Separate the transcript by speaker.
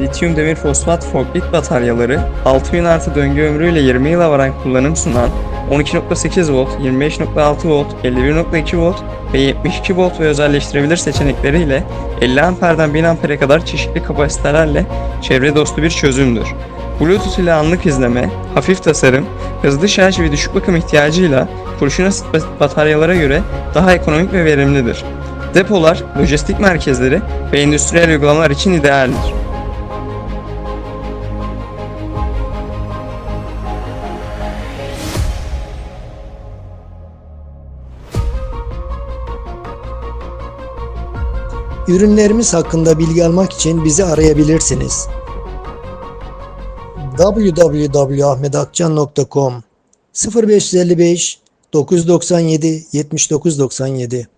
Speaker 1: lityum demir fosfat forklit bataryaları 6000 artı döngü ömrüyle 20 yıla varan kullanım sunan 12.8 volt, 25.6 volt, 51.2 volt ve 72 volt ve özelleştirebilir seçenekleriyle 50 amperden 1000 ampere kadar çeşitli kapasitelerle çevre dostu bir çözümdür. Bluetooth ile anlık izleme, hafif tasarım, hızlı şarj ve düşük bakım ihtiyacıyla kurşun asit bataryalara göre daha ekonomik ve verimlidir. Depolar, lojistik merkezleri ve endüstriyel uygulamalar için idealdir.
Speaker 2: Ürünlerimiz hakkında bilgi almak için bizi arayabilirsiniz. www.ahmetakcan.com 0555 997 7997